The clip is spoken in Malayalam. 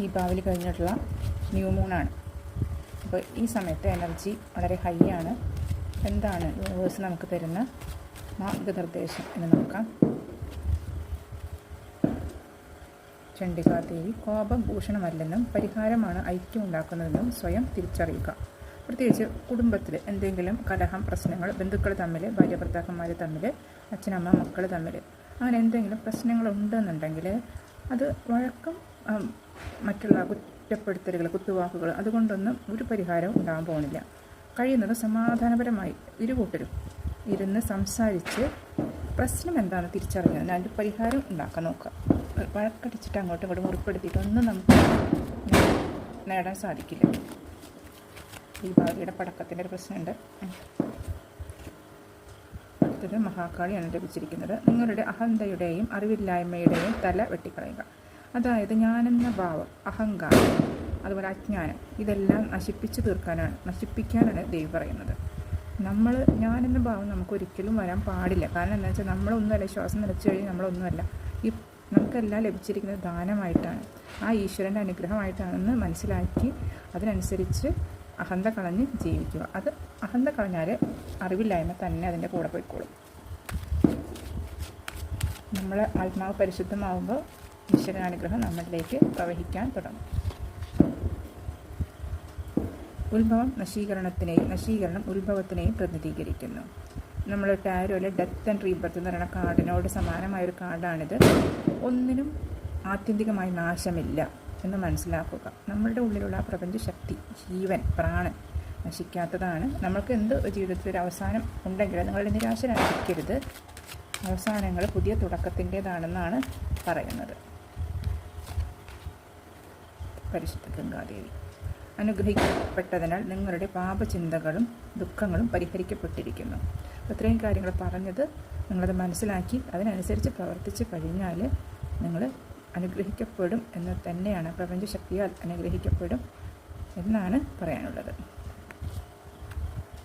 ദീപാവലി കഴിഞ്ഞിട്ടുള്ള ന്യൂ മൂണാണ്. അപ്പോൾ ഈ സമയത്ത് എനർജി വളരെ ഹൈ ആണ് എന്താണ് യൂണിവേഴ്സ് നമുക്ക് തരുന്ന മാർഗനിർദ്ദേശം എന്ന് നോക്കാം. ചണ്ഡികാദേവി കോപം ഭൂഷണമല്ലെന്നും പരിഹാരമാണ് ഐക്യം ഉണ്ടാക്കുന്നതെന്നും സ്വയം തിരിച്ചറിയുക. പ്രത്യേകിച്ച് കുടുംബത്തിൽ എന്തെങ്കിലും കലഹം പ്രശ്നങ്ങൾ ബന്ധുക്കൾ തമ്മിൽ ഭാര്യ ഭർത്താക്കന്മാർ തമ്മിൽ അച്ഛനമ്മ മക്കൾ തമ്മിൽ അങ്ങനെ എന്തെങ്കിലും പ്രശ്നങ്ങളുണ്ടെന്നുണ്ടെങ്കിൽ അത് വഴക്കം മറ്റുള്ള കുറ്റപ്പെടുത്തലുകൾ കുത്തുവാക്കുകൾ അതുകൊണ്ടൊന്നും ഒരു പരിഹാരവും ഉണ്ടാകാൻ പോകുന്നില്ല. കഴിയുന്നത് സമാധാനപരമായി ഇരുകൂട്ടരും ഇരുന്ന് സംസാരിച്ച് പ്രശ്നം എന്താണെന്ന് തിരിച്ചറിഞ്ഞാൽ അതിന്റെ പരിഹാരം ഉണ്ടാക്കാൻ നോക്കുക. വഴക്കടിച്ചിട്ട് അങ്ങോട്ടും ഇങ്ങോട്ടും മുറിപ്പെടുത്തിയിട്ട് ഒന്നും നമുക്ക് നേടാൻ സാധിക്കില്ല. ദീപാവലിയുടെ പടക്കത്തിന്റെ ഒരു പ്രശ്നമുണ്ട്. അടുത്തൊരു മഹാകാളിയാണ് ലഭിച്ചിരിക്കുന്നത്. നിങ്ങളുടെ അഹന്തയുടെയും അറിവില്ലായ്മയുടെയും തല വെട്ടിക്കളയുക. അതായത് ഞാനെന്ന ഭാവം അഹങ്കാരം അതുപോലെ അജ്ഞാനം ഇതെല്ലാം നശിപ്പിച്ചു തീർക്കാനാണ് നശിപ്പിക്കാനാണ് ദൈവം പറയുന്നത്. നമ്മൾ ഞാനെന്ന ഭാവം നമുക്ക് ഒരിക്കലും വരാൻ പാടില്ല. കാരണം എന്താ വെച്ചാൽ നമ്മളൊന്നുമല്ല ശ്വാസം നിലച്ചു കഴിഞ്ഞാൽ നമ്മളൊന്നുമല്ല. ഈ നമുക്കെല്ലാം ലഭിച്ചിരിക്കുന്നത് ദാനമായിട്ടാണ്. ആ ഈശ്വരന്റെ അനുഗ്രഹമായിട്ടാണെന്ന് മനസ്സിലാക്കി അതിനനുസരിച്ച് അഹന്ത കളഞ്ഞ് ജീവിക്കുക. അത് അഹന്ത കളഞ്ഞാൽ അറിവില്ലായ്മ തന്നെ അതിന്റെ കൂടെ പോയിക്കോളും. നമ്മൾ ആത്മാവ് പരിശുദ്ധമാവുമ്പോൾ ഈശ്വരാനുഗ്രഹം നമ്മളിലേക്ക് പ്രവഹിക്കാൻ തുടങ്ങും. ഉത്ഭവം നശീകരണത്തിനെയും നശീകരണം ഉത്ഭവത്തിനെയും പ്രതിനിധീകരിക്കുന്നു. നമ്മൾ ടാരോയിലെ ഡെത്ത് ആൻഡ് റീബർത്ത് എന്ന് പറയുന്ന കാർഡിനോട് സമാനമായ ഒരു കാർഡാണിത്. ഒന്നിനും ആത്യന്തികമായി നാശമില്ല എന്ന് മനസ്സിലാക്കുക. നമ്മളുടെ ഉള്ളിലുള്ള ആ പ്രപഞ്ച ശക്തി ജീവൻ പ്രാണൻ നശിക്കാത്തതാണ്. നമ്മൾക്ക് എന്ത് ജീവിതത്തിൽ ഒരു അവസാനം ഉണ്ടെങ്കിൽ നിങ്ങൾ നിരാശരായിരിക്കരുത്. അവസാനങ്ങൾ പുതിയ തുടക്കത്തിന്റേതാണെന്നാണ് പറയുന്നത്. പരിശുദ്ധ ഗംഗാദേവി. അനുഗ്രഹിക്കപ്പെട്ടതിനാൽ നിങ്ങളുടെ പാപചിന്തകളും ദുഃഖങ്ങളും പരിഹരിക്കപ്പെട്ടിരിക്കുന്നു. അത്രയും കാര്യങ്ങൾ പറഞ്ഞത് നിങ്ങളത് മനസ്സിലാക്കി അതിനനുസരിച്ച് പ്രവർത്തിച്ച് കഴിഞ്ഞാൽ നിങ്ങൾ അനുഗ്രഹിക്കപ്പെടും എന്ന് തന്നെയാണ് പ്രപഞ്ചശക്തിയാൽ അനുഗ്രഹിക്കപ്പെടും എന്നാണ് പറയാനുള്ളത്.